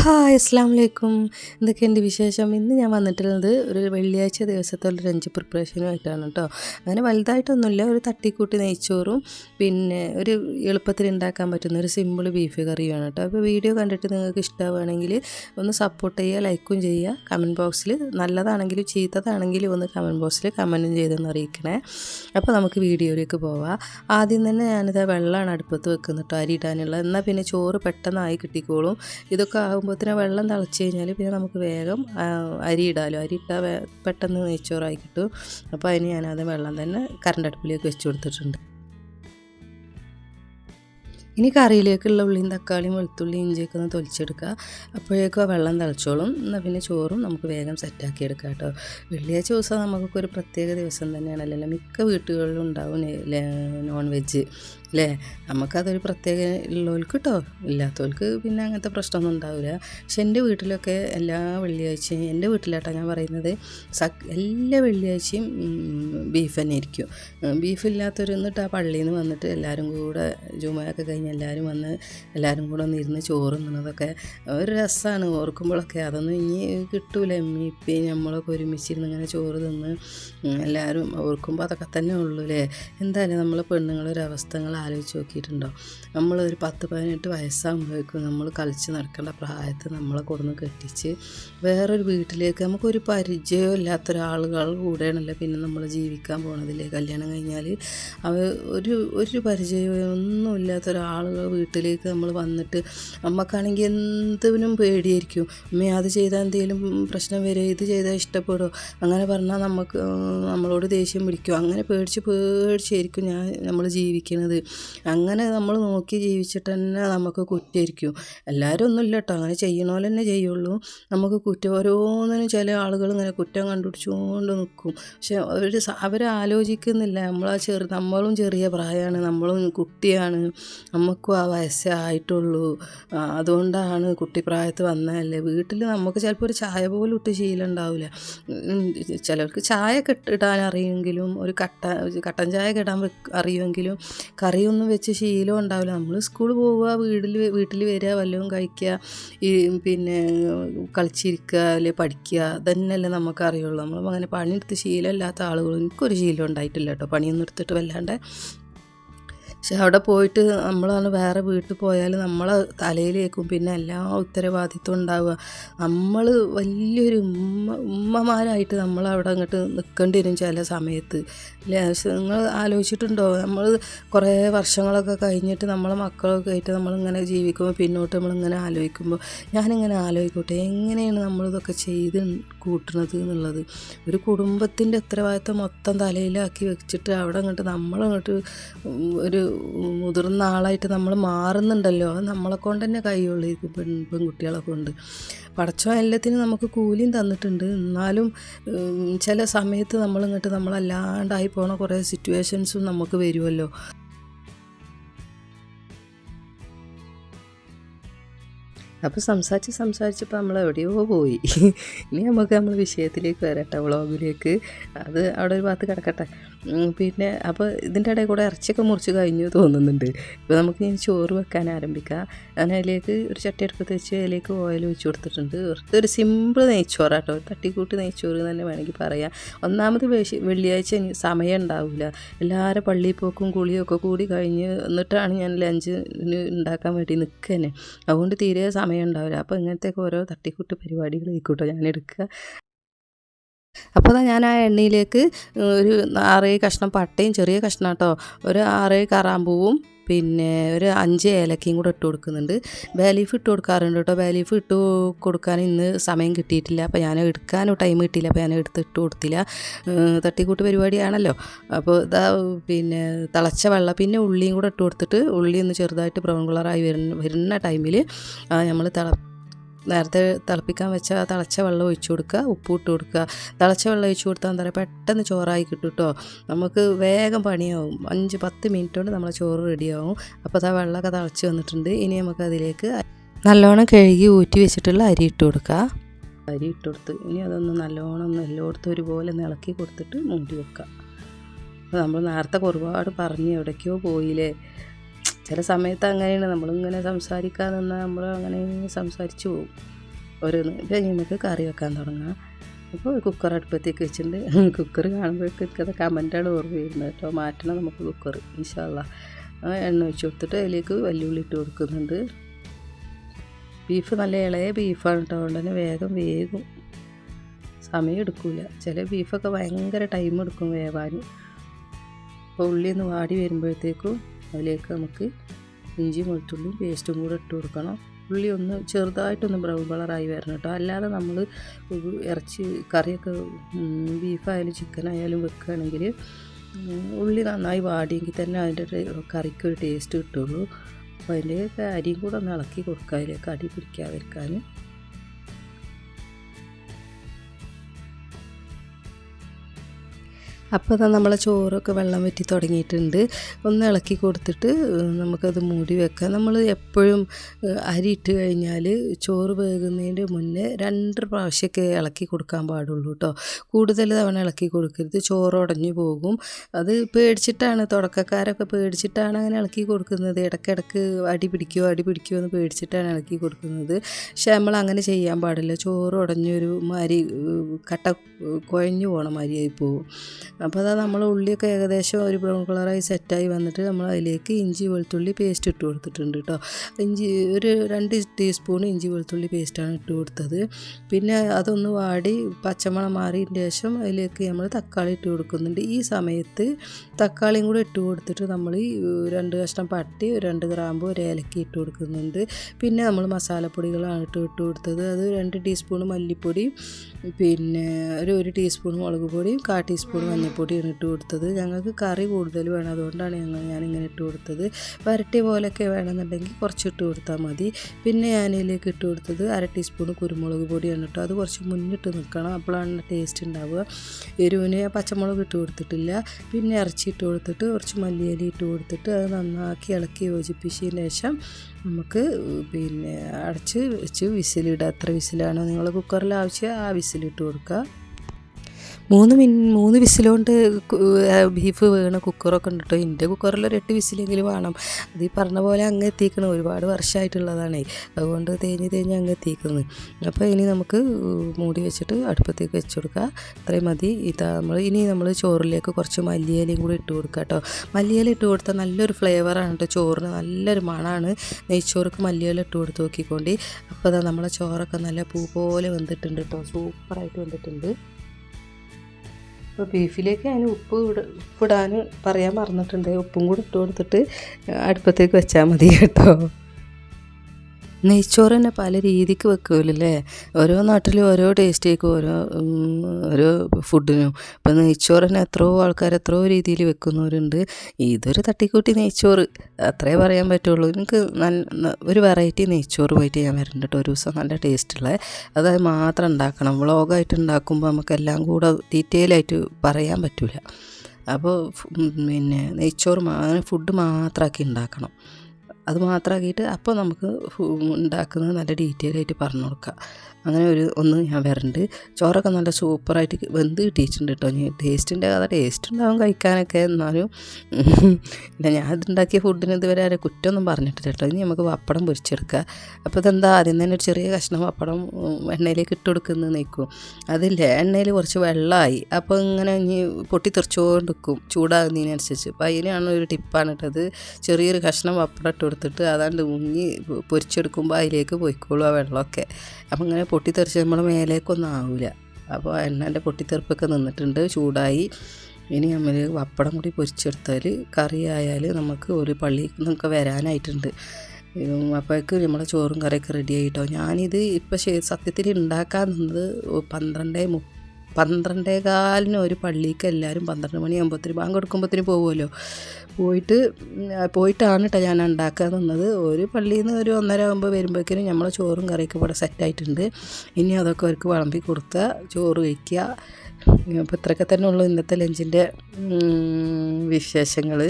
Hi അസ്സാം വലൈക്കും എന്തൊക്കെയുണ്ട് വിശേഷം? ഇന്ന് ഞാൻ വന്നിട്ടുള്ളത് ഒരു വെള്ളിയാഴ്ച ദിവസത്തെ ഒരു ലഞ്ച് പ്രിപ്പറേഷനുമായിട്ടാണ് കേട്ടോ അങ്ങനെ വലുതായിട്ടൊന്നുമില്ല. ഒരു തട്ടിക്കൂട്ടി നെയ്ച്ചോറും പിന്നെ ഒരു എളുപ്പത്തിൽ ഉണ്ടാക്കാൻ പറ്റുന്ന ഒരു സിമ്പിൾ ബീഫ് കറിയുമാണ് കേട്ടോ അപ്പോൾ വീഡിയോ കണ്ടിട്ട് നിങ്ങൾക്ക് ഇഷ്ടമാവുകയാണെങ്കിൽ ഒന്ന് സപ്പോർട്ട് ചെയ്യുക ലൈക്കും ചെയ്യുക. കമന്റ് ബോക്സിൽ നല്ലതാണെങ്കിലും ചീത്തതാണെങ്കിലും ഒന്ന് കമന്റ് ബോക്സിൽ കമന്റും ചെയ്തെന്ന് അറിയിക്കണേ. അപ്പോൾ നമുക്ക് വീഡിയോയിലേക്ക് പോവാം. ആദ്യം തന്നെ ഞാനിത് വെള്ളമാണ് അടുപ്പത്ത് വെക്കുന്നത് കേട്ടോ അരി ഇടാനുള്ള. എന്നാൽ പിന്നെ ചോറ് പെട്ടെന്നായി കിട്ടിക്കോളും. ഇതൊക്കെ ആകുമ്പോഴത്തേനും വെള്ളം തിളച്ച് കഴിഞ്ഞാൽ പിന്നെ നമുക്ക് വേഗം അരി ഇടാമല്ലോ അരി ഇട്ടാൽ പെട്ടെന്ന് നെയ്ച്ചോറായി കിട്ടും. അപ്പോൾ അതിന് ഞാനത് വെള്ളം തന്നെ കറണ്ട് അടുപ്പിലേക്ക് വെച്ച് കൊടുത്തിട്ടുണ്ട്. ഇനി കറിയിലേക്കുള്ള ഉള്ളിയും തക്കാളിയും വെളുത്തുള്ളിയും ഇഞ്ചിയൊക്കെ ഒന്ന് തൊലിച്ചെടുക്കുക. അപ്പോഴേക്കും ആ വെള്ളം തിളച്ചോളും. എന്നാൽ പിന്നെ ചോറും നമുക്ക് വേഗം സെറ്റാക്കി എടുക്കാം കേട്ടോ. വെള്ളിയാഴ്ച ദിവസം നമുക്കൊക്കെ ഒരു പ്രത്യേക ദിവസം തന്നെയാണല്ലോ മിക്ക വീട്ടുകളിലും ഉണ്ടാവും നോൺ വെജ് അല്ലേ നമുക്കതൊരു പ്രത്യേക ഉള്ളവർക്ക് കേട്ടോ ഇല്ലാത്തവർക്ക് പിന്നെ അങ്ങനത്തെ പ്രശ്നമൊന്നും ഉണ്ടാവില്ല പക്ഷെ എന്റെ വീട്ടിലൊക്കെ എല്ലാ വെള്ളിയാഴ്ചയും എന്റെ വീട്ടിലാട്ടോ ഞാൻ പറയുന്നത് സക് എല്ലാ വെള്ളിയാഴ്ചയും ബീഫ് തന്നെ ഇരിക്കും ബീഫ് ഇല്ലാത്തൊരു ആ പള്ളിയിൽ നിന്ന് വന്നിട്ട് എല്ലാവരും കൂടെ ജുമയൊക്കെ കഴിഞ്ഞ് എല്ലാവരും വന്ന് എല്ലാവരും കൂടെ ഒന്ന് ഇരുന്ന് ചോറ് തിന്നതൊക്കെ ഒരു രസമാണ് ഓർക്കുമ്പോഴൊക്കെ അതൊന്നും ഇനി കിട്ടൂല. എമ്മി ഇപ്പി നമ്മളൊക്കെ ഒരുമിച്ചിരുന്ന് ഇങ്ങനെ ചോറ് തിന്ന് എല്ലാവരും ഓർക്കുമ്പോൾ അതൊക്കെ തന്നെ ഉള്ളൂ അല്ലേ എന്തായാലും നമ്മൾ പെണ്ണുങ്ങളൊരു അവസ്ഥകൾ ആലോചിച്ച് നോക്കിയിട്ടുണ്ടോ? നമ്മളൊരു പത്ത് പതിനെട്ട് വയസ്സാകുമ്പോഴേക്കും നമ്മൾ കളിച്ച് നടക്കേണ്ട പ്രായത്തിൽ നമ്മളെ കൊടുന്ന് കെട്ടിച്ച് വേറൊരു വീട്ടിലേക്ക് നമുക്കൊരു പരിചയം ഇല്ലാത്ത ഒരാളുകൾ കൂടെയാണല്ലോ പിന്നെ നമ്മൾ ജീവിക്കാൻ പോണതില്ലേ കല്യാണം കഴിഞ്ഞാൽ അവ ഒരു ഒരു പരിചയവും ഒന്നും ഇല്ലാത്ത ഒരാളുകൾ വീട്ടിലേക്ക് നമ്മൾ വന്നിട്ട് നമുക്കാണെങ്കിൽ എന്തിനും പേടിയായിരിക്കും. അമ്മേ അത് ചെയ്താൽ എന്തെങ്കിലും പ്രശ്നം വരുമോ ഇത് ചെയ്താൽ ഇഷ്ടപ്പെടുമോ അങ്ങനെ പറഞ്ഞാൽ നമുക്ക് നമ്മളോട് ദേഷ്യം പിടിക്കും. അങ്ങനെ പേടിച്ച് പേടിച്ചായിരിക്കും ഞാൻ നമ്മൾ ജീവിക്കുന്നത് അങ്ങനെ നമ്മൾ നോക്കി ജീവിച്ചിട്ട് തന്നെ നമുക്ക് കുറ്റമായിരിക്കും എല്ലാവരും ഒന്നുമില്ല കേട്ടോ അങ്ങനെ ചെയ്യണ തന്നെ ചെയ്യുള്ളൂ. നമുക്ക് കുറ്റം ഓരോന്നിനും ചില ആളുകൾ ഇങ്ങനെ കുറ്റം കണ്ടുപിടിച്ചുകൊണ്ട് നിൽക്കും. പക്ഷെ അവർ ആലോചിക്കുന്നില്ല. നമ്മളാ ചെറു നമ്മളും ചെറിയ പ്രായമാണ് നമ്മളും കുട്ടിയാണ്. നമുക്കും ആ വയസ്സേ ആയിട്ടുള്ളൂ. അതുകൊണ്ടാണ് കുട്ടിപ്രായത്ത് വന്നതല്ലേ. വീട്ടിൽ നമുക്ക് ചിലപ്പോൾ ഒരു ചായ പോലും ഇട്ട് ശീലം ഉണ്ടാവില്ല. ചിലർക്ക് ചായ കെട്ടിടാൻ അറിയുമെങ്കിലും ഒരു കട്ട കട്ടൻ ചായ കെട്ടാൻ ഇടാൻ കറി അറിയുമെങ്കിലും കറിയൊന്നും വെച്ച് ശീലം ഉണ്ടാവില്ല. നമ്മൾ സ്കൂളിൽ പോവുക വീട്ടിൽ വീട്ടിൽ വരിക വല്ലതും കഴിക്കുക ഈ പിന്നെ കളിച്ചിരിക്കുക അല്ലെങ്കിൽ പഠിക്കുക ഇതന്നെയല്ലേ നമുക്ക് അറിയുള്ളൂ. നമ്മൾ അങ്ങനെ പണിയെടുത്ത് ശീലമില്ലാത്ത ആളുകളും എനിക്കൊരു ശീലം ഉണ്ടായിട്ടില്ല കേട്ടോ. പണിയൊന്നും എടുത്തിട്ട് വല്ലാണ്ട് പക്ഷെ അവിടെ പോയിട്ട് നമ്മളാണ് വേറെ വീട്ടിൽ പോയാൽ നമ്മളെ തലയിലേക്കും പിന്നെ എല്ലാ ഉത്തരവാദിത്വം ഉണ്ടാവുക. നമ്മൾ വലിയൊരു ഉമ്മ ഉമ്മമാരായിട്ട് നമ്മൾ അവിടെ അങ്ങോട്ട് നിൽക്കേണ്ടി വരും ചില സമയത്ത്. നിങ്ങൾ ആലോചിച്ചിട്ടുണ്ടോ? നമ്മൾ കുറേ വർഷങ്ങളൊക്കെ കഴിഞ്ഞിട്ട് നമ്മളെ മക്കളൊക്കെ ആയിട്ട് നമ്മളിങ്ങനെ ജീവിക്കുമ്പോൾ പിന്നോട്ട് നമ്മളിങ്ങനെ ആലോചിക്കുമ്പോൾ ഞാനിങ്ങനെ ആലോചിക്കട്ടെ എങ്ങനെയാണ് നമ്മളിതൊക്കെ ചെയ്ത് കൂട്ടുന്നത് എന്നുള്ളത്? ഒരു കുടുംബത്തിന്റെ ഉത്തരവാദിത്വം മൊത്തം തലയിലാക്കി വെച്ചിട്ട് അവിടെ അങ്ങോട്ട് നമ്മളങ്ങോട്ട് ഒരു മുതിർന്ന ആളായിട്ട് നമ്മൾ മാറുന്നുണ്ടല്ലോ. നമ്മളെ കൊണ്ട് തന്നെ കഴിയുള്ളൂ പെൺ പെൺകുട്ടികളെ കൊണ്ട്. പടച്ചോ എല്ലാത്തിനും നമുക്ക് കൂലിയും തന്നിട്ടുണ്ട്. എന്നാലും ചില സമയത്ത് നമ്മളിങ്ങോട്ട് നമ്മളല്ലാണ്ടായി പോണ കുറേ സിറ്റുവേഷൻസും നമുക്ക് വരുമല്ലോ അപ്പോൾ സംസാരിച്ച് സംസാരിച്ചപ്പോൾ നമ്മൾ എവിടെയോ പോയി. ഇനി നമുക്ക് നമ്മൾ വിഷയത്തിലേക്ക് വരട്ടെ വ്ളോഗിലേക്ക്. അത് അവിടെ ഒരു ഭാഗത്ത് കിടക്കട്ടെ. പിന്നെ അപ്പോൾ ഇതിന്റെ ഇടയിൽ കൂടെ ഇറച്ചിയൊക്കെ മുറിച്ച് കഴിഞ്ഞു തോന്നുന്നുണ്ട്. ഇപ്പോൾ നമുക്ക് ഇനി ചോറ് വെക്കാൻ ആരംഭിക്കാം. ഞാൻ അതിലേക്ക് ഒരു ചട്ടി അടുപ്പത്ത് വെച്ച് അതിലേക്ക് ഓയിൽ ഒഴിച്ച് കൊടുത്തിട്ടുണ്ട്. വെറുതെ ഒരു സിമ്പിൾ നെയ്ച്ചോറാട്ടോ ഒരു തട്ടിക്കൂട്ട് നെയ്ച്ചോറ് തന്നെ വേണമെങ്കിൽ പറയാം. ഒന്നാമത് വെള്ളിയാഴ്ച സമയം ഉണ്ടാവില്ല എല്ലാവരും പള്ളിയിൽ പോക്കും കുളിയൊക്കെ കൂടി കഴിഞ്ഞ് എന്നിട്ടാണ് ഞാൻ ലഞ്ചിന് ഉണ്ടാക്കാൻ വേണ്ടി നിൽക്കുന്നത് അതുകൊണ്ട് തീരെ സമയം ഉണ്ടാവില്ല അപ്പോൾ ഇങ്ങനത്തെയൊക്കെ ഓരോ തട്ടിക്കൂട്ട് പരിപാടികൾ ആയിക്കോട്ടെ ഞാൻ എടുക്കുക അപ്പോൾ ഞാൻ ആ എണ്ണയിലേക്ക് ഒരു ആറേഴ് കഷ്ണം പട്ടയും ചെറിയ കഷ്ണം കേട്ടോ ഒരു ആറേഴ് കറാമ്പൂവും പിന്നെ ഒരു അഞ്ച് ഏലക്കയും കൂടെ ഇട്ട് കൊടുക്കുന്നുണ്ട്. ബേലീഫ് ഇട്ട് കൊടുക്കാറുണ്ട് കേട്ടോ. ബേലീഫ് ഇട്ട് കൊടുക്കാൻ ഇന്ന് സമയം കിട്ടിയിട്ടില്ല. അപ്പോൾ ഞാൻ എടുക്കാനോ ടൈം കിട്ടിയില്ല. അപ്പോൾ ഞാൻ എടുത്ത് ഇട്ട് കൊടുത്തില്ല. തട്ടിക്കൂട്ട് പരിപാടിയാണല്ലോ. അപ്പോൾ ഇതാ പിന്നെ തിളച്ച വെള്ളം പിന്നെ ഉള്ളിയും കൂടെ ഇട്ട് കൊടുത്തിട്ട് ഉള്ളി ഒന്ന് ചെറുതായിട്ട് ബ്രൗൺ കളറായി വരുന്ന വരുന്ന ടൈമിൽ നമ്മൾ തിള നേരത്തെ തിളപ്പിക്കാൻ വെച്ച തിളച്ച വെള്ളം ഒഴിച്ചു കൊടുക്കുക ഉപ്പ് ഇട്ട് കൊടുക്കുക. തിളച്ച വെള്ളം ഒഴിച്ചു കൊടുത്താൽ എന്താ പറയുക? പെട്ടെന്ന് ചോറായി കിട്ടും കേട്ടോ നമുക്ക് വേഗം പണിയാവും. അഞ്ച് പത്ത് മിനിറ്റ് കൊണ്ട് നമ്മളെ ചോറ് റെഡിയാവും അപ്പോൾ ആ വെള്ളമൊക്കെ തിളച്ച് വന്നിട്ടുണ്ട്. ഇനി നമുക്ക് അതിലേക്ക് നല്ലോണം കഴുകി ഊറ്റി വെച്ചിട്ടുള്ള അരി ഇട്ട് കൊടുക്കുക അരി ഇട്ട് കൊടുത്ത് ഇനി അതൊന്ന് നല്ലോണം ഒന്ന് എല്ലായിടത്തും ഒരുപോലെ ഇളക്കി കൊടുത്തിട്ട് മൂടി വെക്കുക നമ്മൾ നേരത്തെ ഒരുപാട് പറഞ്ഞ് എവിടേക്കോ പോയില്ലേ? ചില സമയത്ത് അങ്ങനെയാണ്. നമ്മളിങ്ങനെ സംസാരിക്കാൻ നിന്നാൽ നമ്മൾ അങ്ങനെ സംസാരിച്ച് പോകും. ഓരോന്ന്. നമുക്ക് കറി വെക്കാൻ തുടങ്ങാം. അപ്പോൾ കുക്കർ അടുപ്പത്തേക്ക് വെച്ചിട്ടുണ്ട്. കുക്കർ കാണുമ്പോഴേക്കും എനിക്കത് കമന്റാണ് ഓർമ്മ വരുന്നത് കേട്ടോ. മാറ്റണം നമുക്ക് കുക്കർ ഇൻഷാല്ല എണ്ണ ഒഴിച്ച് കൊടുത്തിട്ട് അതിലേക്ക് വെല്ലുവിളി ഇട്ട് കൊടുക്കുന്നുണ്ട്. ബീഫ് നല്ല ഇളയ ബീഫാണ് കേട്ടോ. അതുകൊണ്ട് തന്നെ വേഗം വേഗം സമയം എടുക്കില്ല ചില ബീഫൊക്കെ ഭയങ്കര ടൈം എടുക്കും വേവാൻ. അപ്പോൾ ഉള്ളി ഒന്ന് വാടി വരുമ്പോഴത്തേക്കും അതിലേക്ക് നമുക്ക് ഇഞ്ചി വെളുത്തുള്ളിയും പേസ്റ്റും കൂടെ ഇട്ട് കൊടുക്കണം. ഉള്ളി ഒന്ന് ചെറുതായിട്ടൊന്ന് ബ്രൗൺ കളറായി വരണം കേട്ടോ. അല്ലാതെ നമ്മൾ ഇറച്ചി കറിയൊക്കെ ബീഫായാലും ചിക്കനായാലും വെക്കുകയാണെങ്കിൽ ഉള്ളി നന്നായി വാടിയെങ്കിൽ തന്നെ അതിന്റെ കറിക്ക് ഒരു ടേസ്റ്റ് കിട്ടുള്ളൂ. അപ്പോൾ അതിന്റെ അരിയും കൂടെ ഒന്ന് ഇളക്കി കൊടുക്കുക. അതിലേക്ക് അടി പിടിക്കാതിരിക്കാൻ. അപ്പോൾ തന്നെ നമ്മളെ ചോറൊക്കെ വെള്ളം വറ്റി തുടങ്ങിയിട്ടുണ്ട്. ഒന്ന് ഇളക്കി കൊടുത്തിട്ട് നമുക്കത് മൂടി വെക്കാം. നമ്മൾ എപ്പോഴും അരി ഇട്ട് കഴിഞ്ഞാൽ ചോറ് വേകുന്നതിന്റെ മുന്നേ രണ്ട് പ്രാവശ്യമൊക്കെ ഇളക്കി കൊടുക്കാൻ പാടുള്ളൂ കേട്ടോ കൂടുതൽ തവണ ഇളക്കി കൊടുക്കരുത്. ചോറ് ഉടഞ്ഞു പോകും. അത് പേടിച്ചിട്ടാണ് തുടക്കക്കാരൊക്കെ പേടിച്ചിട്ടാണ് അങ്ങനെ ഇളക്കി കൊടുക്കുന്നത്. ഇടയ്ക്കിടയ്ക്ക് അടി പിടിക്കുമോ അടി പിടിക്കുമോ എന്ന് പേടിച്ചിട്ടാണ് ഇളക്കി കൊടുക്കുന്നത്. പക്ഷെ നമ്മൾ അങ്ങനെ ചെയ്യാൻ പാടില്ല. ചോറ് ഉടഞ്ഞൊരു മാതിരി കട്ട കുഴഞ്ഞു പോകണ മാതിരിയായി പോകും അപ്പോൾ അതാ നമ്മൾ ഉള്ളിയൊക്കെ ഏകദേശം ഒരു ബ്രൗൺ കളറായി സെറ്റായി വന്നിട്ട് നമ്മൾ അതിലേക്ക് ഇഞ്ചി വെളുത്തുള്ളി പേസ്റ്റ് ഇട്ട് കൊടുത്തിട്ടുണ്ട് കേട്ടോ ഇഞ്ചി ഒരു രണ്ട് ടീസ്പൂൺ ഇഞ്ചി വെളുത്തുള്ളി പേസ്റ്റാണ് ഇട്ട് കൊടുത്തത്. പിന്നെ അതൊന്ന് വാടി പച്ചമണം മാറിയതിന് ശേഷം അതിലേക്ക് നമ്മൾ തക്കാളി ഇട്ട് കൊടുക്കുന്നുണ്ട്. ഈ സമയത്ത് തക്കാളിയും കൂടെ ഇട്ട് കൊടുത്തിട്ട് നമ്മൾ രണ്ട് കഷ്ണം പട്ടി രണ്ട് ഗ്രാമ്പ് ഒരു ഏലക്ക ഇട്ട് കൊടുക്കുന്നുണ്ട്. പിന്നെ നമ്മൾ മസാലപ്പൊടികളാണ് ഇട്ട് ഇട്ട് കൊടുത്തത്. അത് രണ്ട് ടീസ്പൂൺ മല്ലിപ്പൊടി പിന്നെ ഒരു ഒരു ടീസ്പൂൺ മുളക് പൊടിയും കാ ടീസ്പൂൺ മഞ്ഞൾപ്പൊടിയാണ് ഇട്ട് കൊടുത്തത്. ഞങ്ങൾക്ക് കറി കൂടുതൽ വേണം. അതുകൊണ്ടാണ് ഞങ്ങൾ ഞാനിങ്ങനെ ഇട്ട് കൊടുത്തത്. വരട്ടിയ പോലെയൊക്കെ വേണമെന്നുണ്ടെങ്കിൽ കുറച്ച് ഇട്ട് കൊടുത്താൽ മതി. പിന്നെ ഞാൻ ഇതിലേക്ക് ഇട്ട് കൊടുത്തത് അര ടീസ്പൂൺ കുരുമുളക് പൊടിയാണ് കേട്ടോ. അത് കുറച്ച് മുന്നിട്ട് നിൽക്കണം. അപ്പോഴാണ് ടേസ്റ്റ് ഉണ്ടാവുക. എരിവിന് പച്ചമുളക് ഇട്ട് കൊടുത്തിട്ടില്ല. പിന്നെ ഇറച്ചി ഇട്ട് കൊടുത്തിട്ട് കുറച്ച് മല്ലിയലി ഇട്ട് കൊടുത്തിട്ട് അത് നന്നാക്കി ഇളക്കി യോജിപ്പിച്ചതിന് ശേഷം നമുക്ക് പിന്നെ അടച്ച് വെച്ച് വിസിലിടുക. എത്ര വിസിലാണോ നിങ്ങൾ കുക്കറിൽ ആവശ്യം ആ വിസിലിട്ട് കൊടുക്കുക. മൂന്ന് മിൻ മൂന്ന് വിസിലുകൊണ്ട് ബീഫ് വേണം കുക്കറൊക്കെ ഉണ്ട് കേട്ടോ എന്റെ കുക്കറിൽ ഒരു എട്ട് വിസിലെങ്കിലും വേണം. അത് ഈ പറഞ്ഞ പോലെ അങ്ങ് എത്തിക്കണം. ഒരുപാട് വർഷമായിട്ടുള്ളതാണ് അതുകൊണ്ട് തേഞ്ഞ് തേഞ്ഞ് അങ്ങ് എത്തിക്കുന്നത് അപ്പോൾ ഇനി നമുക്ക് മൂടി വെച്ചിട്ട് അടുപ്പത്തേക്ക് വെച്ച് കൊടുക്കുക അത്രയും മതി. ഇതാ നമ്മൾ ഇനി നമ്മൾ ചോറിലേക്ക് കുറച്ച് മല്ലിയിലയും കൂടി ഇട്ട് കൊടുക്കുക കേട്ടോ മല്ലിയില ഇട്ട് കൊടുത്താൽ നല്ലൊരു ഫ്ലേവറാണ് കേട്ടോ ചോറിന്. നല്ലൊരു മണമാണ് നെയ്ച്ചോർക്ക് മല്ലിയില ഇട്ട് കൊടുത്ത് നോക്കിക്കൊണ്ട്. അപ്പോൾ നമ്മളെ ചോറൊക്കെ നല്ല പൂ പോലെ വന്നിട്ടുണ്ട് കേട്ടോ സൂപ്പറായിട്ട് വന്നിട്ടുണ്ട് അപ്പോൾ ബീഫിലേക്ക് അതിന് ഉപ്പ് ഉപ്പിടാൻ പറയാൻ മറന്നിട്ടുണ്ട്. ഉപ്പും കൂടി ഇട്ട് കൊടുത്തിട്ട് അടുപ്പത്തേക്ക് വെച്ചാൽ മതി കേട്ടോ. നെയ്ച്ചോറ് തന്നെ പല രീതിക്ക് വെക്കുമല്ലേ ഓരോ നാട്ടിലും ഓരോ ടേസ്റ്റേക്കും ഓരോ ഓരോ ഫുഡിനും. ഇപ്പം നെയ്ച്ചോറ് തന്നെ എത്രയോ ആൾക്കാർ എത്രയോ രീതിയിൽ വെക്കുന്നവരുണ്ട്. ഇതൊരു തട്ടിക്കൂട്ടി നെയ്ച്ചോറ്. അത്രേ പറയാൻ പറ്റുള്ളൂ. എനിക്ക് നല്ല ഒരു വെറൈറ്റി നെയ്ച്ചോറ് പോയിട്ട് ഞാൻ വരുന്നുണ്ട് കേട്ടോ ഒരു ദിവസം നല്ല ടേസ്റ്റുള്ള. അത് മാത്രം ഉണ്ടാക്കണം. വ്ളോഗായിട്ട് ഉണ്ടാക്കുമ്പോൾ നമുക്കെല്ലാം കൂടെ ഡീറ്റെയിൽ ആയിട്ട് പറയാൻ പറ്റില്ല അപ്പോൾ പിന്നെ നെയ്ച്ചോറ് ഫുഡ് മാത്രമാക്കി ഉണ്ടാക്കണം. അത് മാത്രമാക്കിയിട്ട് അപ്പോൾ നമുക്ക് ഉണ്ടാക്കുന്നത് നല്ല ഡീറ്റെയിൽ ആയിട്ട് പറഞ്ഞു കൊടുക്കാം. അങ്ങനെ ഒരു ഒന്ന് ഞാൻ വരണ്ട്. ചോറൊക്കെ നല്ല സൂപ്പറായിട്ട് വെന്ത് കിട്ടിയിട്ടുണ്ട് കേട്ടോ ഇനി ടേസ്റ്റിന്റെ കഥ ടേസ്റ്റ് ഉണ്ടാവും കഴിക്കാനൊക്കെ എന്നാലും. പിന്നെ ഞാൻ ഇതുണ്ടാക്കിയ ഫുഡിന് ഇതുവരെ ആരെ കുറ്റമൊന്നും പറഞ്ഞിട്ടില്ല കേട്ടോ ഇനി നമുക്ക് പപ്പടം പൊരിച്ചെടുക്കുക അപ്പോൾ ഇതെന്താ? ആദ്യം തന്നെ ഒരു ചെറിയ കഷ്ണം പപ്പടം എണ്ണയിലേക്ക് ഇട്ട് കൊടുക്കുന്നത് നിൽക്കും അതില്ലേ? എണ്ണയിൽ കുറച്ച് വെള്ളമായി അപ്പോൾ ഇങ്ങനെ ഇനി പൊട്ടിത്തെറിച്ചുകൊണ്ടിരിക്കും ചൂടാകുന്നതിനനുസരിച്ച്. അപ്പോൾ അതിനാണ് ഒരു ടിപ്പാണ് ഇട്ടത് ചെറിയൊരു കഷ്ണം പപ്പടം ഇട്ട് കൊടുത്തിട്ട് അതാണ്ട് മുങ്ങി പൊരിച്ചെടുക്കുമ്പോൾ അതിലേക്ക് പോയിക്കോളൂ ആ വെള്ളമൊക്കെ. അപ്പം ഇങ്ങനെ പൊട്ടിത്തെറിച്ച് നമ്മളെ മേലേക്കൊന്നും ആവില്ല അപ്പോൾ എണ്ണന്റെ പൊട്ടിത്തെറിപ്പൊക്കെ നിന്നിട്ടുണ്ട് ചൂടായി. ഇനി നമ്മൾ പപ്പടം കൂടി പൊരിച്ചെടുത്താൽ കറി ആയാൽ നമുക്ക് ഒരു പള്ളി നിന്നൊക്കെ വരാനായിട്ടുണ്ട്. അപ്പോഴേക്ക് നമ്മളെ ചോറും കറിയൊക്കെ റെഡി ആയിട്ടോ? ഞാനിത് ഇപ്പം സത്യത്തിൽ ഉണ്ടാക്കാൻ നിന്നത് പന്ത്രണ്ടേ മു പന്ത്രണ്ടേ കാലിന് ഒരു പള്ളിക്ക് എല്ലാവരും പന്ത്രണ്ട് മണിയാകുമ്പോഴത്തേന് ബാങ്ക് കൊടുക്കുമ്പോഴത്തേന് പോകുമല്ലോ പോയിട്ട് പോയിട്ടാണ് കേട്ടോ ഞാൻ ഉണ്ടാക്കാൻ നിന്നത്. ഒരു പള്ളിയിൽ നിന്ന് ഒരു ഒന്നര ആകുമ്പോൾ വരുമ്പോഴേക്കിനും നമ്മളെ ചോറും കറിയൊക്കെ ഇവിടെ സെറ്റായിട്ടുണ്ട് ഇനി അതൊക്കെ അവർക്ക് വിളമ്പി കൊടുക്കുക ചോറ് വയ്ക്കുക അപ്പോൾ ഇത്രയൊക്കെ തന്നെ ഉള്ളൂ ഇന്നത്തെ ലഞ്ചിന്റെ വിശേഷങ്ങൾ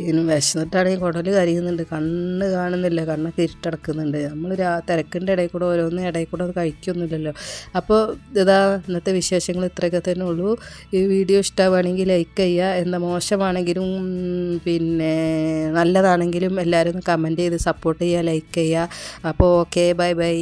ഇതിന് വിശന്നിട്ടാണെങ്കിൽ കുടൽ കരിയുന്നുണ്ട്. കണ്ണ് കാണുന്നില്ല. കണ്ണൊക്കെ ഇരുട്ടടക്കുന്നുണ്ട്. നമ്മൾ രാ തിരക്കിന്റെ ഇടയിൽ കൂടെ ഓരോന്ന് ഇടയിൽ കൂടെ കഴിക്കൊന്നുമില്ലല്ലോ. അപ്പോൾ ഇതാ ഇന്നത്തെ വിശേഷങ്ങൾ ഇത്രയൊക്കെ തന്നെ ഉള്ളൂ. ഈ വീഡിയോ ഇഷ്ടമാണെങ്കിൽ ലൈക്ക് ചെയ്യുക. എന്താ മോശമാണെങ്കിലും പിന്നെ നല്ലതാണെങ്കിലും എല്ലാവരും കമന്റ് ചെയ്ത് സപ്പോർട്ട് ചെയ്യുക ലൈക്ക് ചെയ്യുക. അപ്പോൾ ഓക്കെ ബൈ ബൈ.